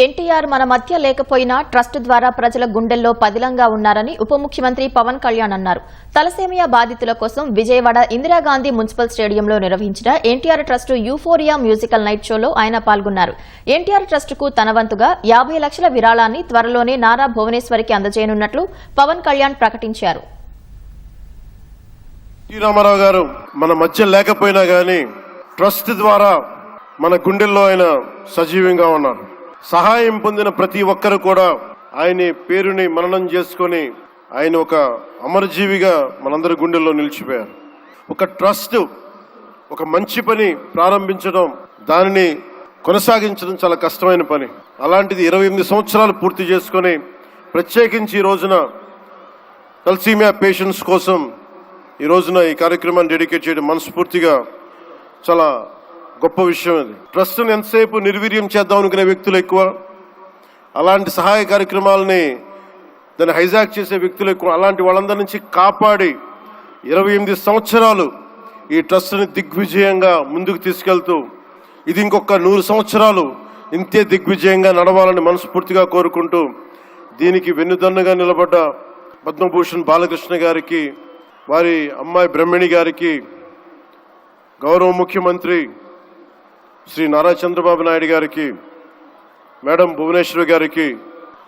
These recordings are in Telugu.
ఎన్టీఆర్ మన మధ్య లేకపోయినా ట్రస్ట్ ద్వారా ప్రజల గుండెల్లో పదిలంగా ఉన్నారని ఉప ముఖ్యమంత్రి పవన్ కళ్యాణ్ అన్నారు. తలసేమియా బాధితుల కోసం విజయవాడ ఇందిరాగాంధీ మున్సిపల్ స్టేడియంలో నిర్వహించిన NTR trust euphoria musical night షోలో ఆయన పాల్గొన్నారు. ఎన్టీఆర్ ట్రస్టుకు తన వంతుగా యాభై లక్షల విరాళాన్ని త్వరలోనే నారా భువనేశ్వరికి అందజేయనున్నట్లు పవన్ కళ్యాణ్ ప్రకటించారు. రామారావు గారు మన మధ్య లేకపోయినా గాని ట్రస్ట్ ద్వారా మన గుండెల్లో ఆయన సజీవంగా ఉన్నారు. సహాయం పొందిన ప్రతి ఒక్కరు కూడా ఆయన పేరుని మననం చేసుకొని ఆయన ఒక అమరజీవిగా మనందరి గుండెల్లో నిలిచిపోయారు. ఒక ట్రస్ట్ ఒక మంచి పని ప్రారంభించడం దానిని కొనసాగించడం చాలా కష్టమైన పని. అలాంటిది ఇరవై ఎనిమిది సంవత్సరాలు పూర్తి చేసుకొని ప్రత్యేకించి ఈ రోజున తలసీమియా పేషెంట్స్ కోసం ఈ రోజున ఈ కార్యక్రమాన్ని డెడికేట్ చేయడం మనస్ఫూర్తిగా చాలా గొప్ప విషయం అది. ట్రస్ట్ను ఎంతసేపు నిర్వీర్యం చేద్దాం అనుకునే వ్యక్తులు ఎక్కువ? అలాంటి సహాయ కార్యక్రమాలని దాన్ని హైజాక్ చేసే వ్యక్తులు ఎక్కువ. అలాంటి వాళ్ళందరి నుంచి కాపాడి ఇరవై ఎనిమిది సంవత్సరాలు ఈ ట్రస్ట్ని దిగ్విజయంగా ముందుకు తీసుకెళ్తూ ఇది ఇంకొక నూరు సంవత్సరాలు ఇంతే దిగ్విజయంగా నడవాలని మనస్ఫూర్తిగా కోరుకుంటూ దీనికి వెన్నుదన్నుగా నిలబడ్డ పద్మభూషణ్ బాలకృష్ణ గారికి వారి అమ్మాయి బ్రహ్మిణి గారికి గౌరవ ముఖ్యమంత్రి శ్రీ నారా చంద్రబాబు నాయుడు గారికి మేడం భువనేశ్వరి గారికి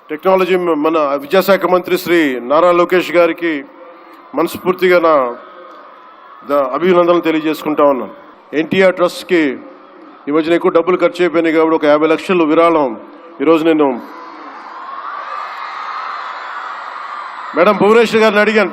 టెక్నాలజీ మన విద్యాశాఖ మంత్రి శ్రీ నారా లోకేష్ గారికి మనస్ఫూర్తిగా నా ద- అభినందనలు తెలియజేసుకుంటా ఉన్నాను ఎన్టీఆర్ ట్రస్ట్కి ఈ మధ్యన ఎక్కువ డబ్బులు ఖర్చు అయిపోయినాయి కాబట్టి ఒక యాభై లక్షలు విరాళం ఈరోజు నేను మేడం భువనేశ్వర్ గారిని అడిగాను.